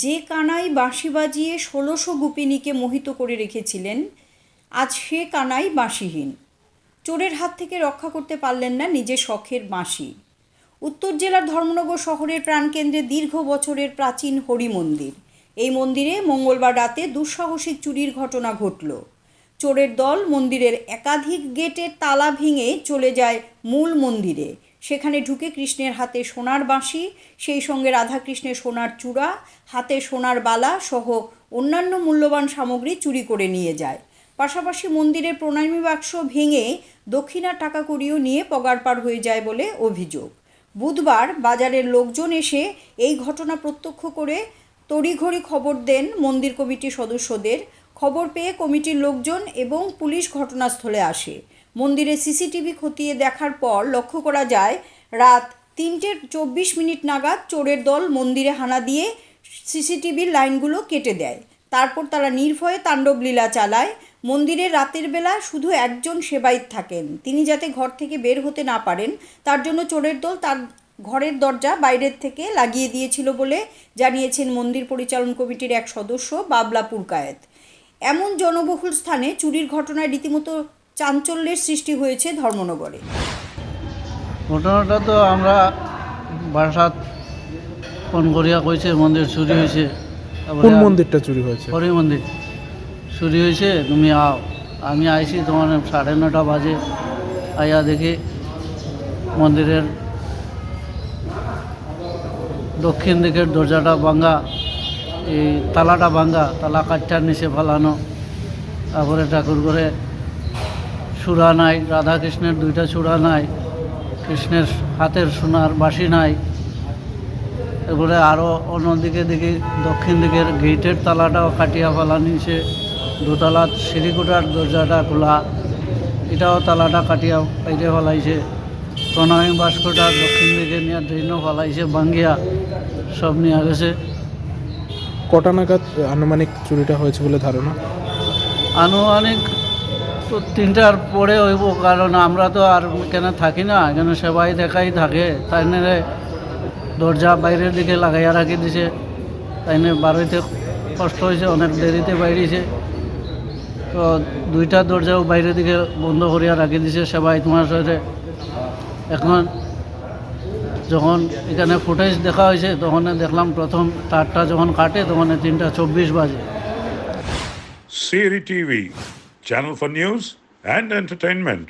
যে কানাই বাঁশি বাজিয়ে ষোলোশো গোপিনীকে মোহিত করে রেখেছিলেন, আজ সে কানাই বাঁশিহীন। চোরের হাত থেকে রক্ষা করতে পারলেন না নিজের শখের বাঁশি। উত্তর জেলার ধর্মনগর শহরের প্রাণকেন্দ্রে দীর্ঘ বছরের প্রাচীন হরি মন্দির। এই মন্দিরে মঙ্গলবার রাতে দুঃসাহসিক চুরির ঘটনা ঘটল। চোরের দল মন্দিরের একাধিক গেটের তালা ভেঙে চলে যায় মূল মন্দিরে। সেখানে ঢুকে কৃষ্ণের হাতে সোনার বাঁশি, সেই সঙ্গে রাধাকৃষ্ণের সোনার চূড়া, হাতে সোনার বালা সহ অন্যান্য মূল্যবান সামগ্রী চুরি করে নিয়ে যায়। পাশাপাশি মন্দিরের প্রণামী বাক্স ভেঙে দক্ষিণার টাকা কড়িও নিয়ে পগারপার হয়ে যায় বলে অভিযোগ। বুধবার বাজারের লোকজন এসে এই ঘটনা প্রত্যক্ষ করে তড়িঘড়ি খবর দেন মন্দির কমিটির সদস্যদের। খবর পেয়ে কমিটির লোকজন এবং পুলিশ ঘটনাস্থলে আসে। মন্দিরে সিসিটিভি খতিয়ে দেখার পর লক্ষ্য করা যায়, রাত তিনটে চব্বিশ মিনিট নাগাদ চোরের দল মন্দিরে হানা দিয়ে সিসিটিভির লাইনগুলো কেটে দেয়। তারপর তারা নির্ভয়ে তাণ্ডব লীলা চালায়। মন্দিরে রাতের বেলা শুধু একজন সেবায়িত থাকেন। তিনি যাতে ঘর থেকে বের হতে না পারেন, তার জন্য চোরের দল তার ঘরের দরজা বাইরের থেকে লাগিয়ে দিয়েছিল বলে জানিয়েছেন মন্দির পরিচালন কমিটির এক সদস্য বাবলা পুরকায়েত। এমন জনবহুল স্থানে চুরির ঘটনায় রীতিমতো চাঞ্চল্যের সৃষ্টি হয়েছে ধর্মনগরে। ঘটনাটা তো আমরা বাসাত ফোন করিয়া কইছে মন্দির চুরি হয়েছে তারপরে কোন মন্দিরটা চুরি হয়েছে? হরি মন্দির। চুরি হয়েছে তুমি আও। আমি আইছি তোমার সাড়ে নটা বাজে। আইয়া দেখি মন্দিরের দক্ষিণ দিকের দরজাটা ভাঙ্গা এই তালাটা ভাঙ্গা তালা কাঠটার নিচে ফালানো, তারপরে ঠাকুর করে চূড়া নাই রাধা কৃষ্ণের দুইটা চূড়া নাই, কৃষ্ণের হাতের সোনার বাঁশি নাই। এরপরে আরও অন্যদিকে দেখি দক্ষিণ দিকের গেটের তালাটাও কাটিয়া ফেলা নিয়েছে দোতলা সিঁড়িকুটার দরজাটা খোলা, এটাও তালাটা কাটিয়া বাইরে ফেলাইছে। প্রণয় বাস্কটা দক্ষিণ দিকে নিয়ে ড্রেনও ফেলাইছে ভাঙ্গিয়া সব নিয়ে গেছে। কটা নাগাদ আনুমানিক চুরিটা হয়েছে বলে ধারণা? আনুমানিক তো তিনটার পরে হইব, কারণ আমরা তো আর কেন থাকি না? এখানে সবাই দেখাই থাকে। তাই দরজা বাইরের দিকে লাগাইয়া রাখি দিছে। তাই নিয়ে বাড়িতে কষ্ট হয়েছে, অনেক দেরিতে বাইরেছে। তো দুইটা দরজাও বাইরের দিকে বন্ধ করিয়া রাখি দিছে সবাই তোমার সাথে এখন যখন এখানে ফুটেজ দেখা হয়েছে, তখন দেখলাম প্রথম তারটা যখন কাটে, তখন তিনটা চব্বিশ বাজে সিরি TV channel for news and entertainment.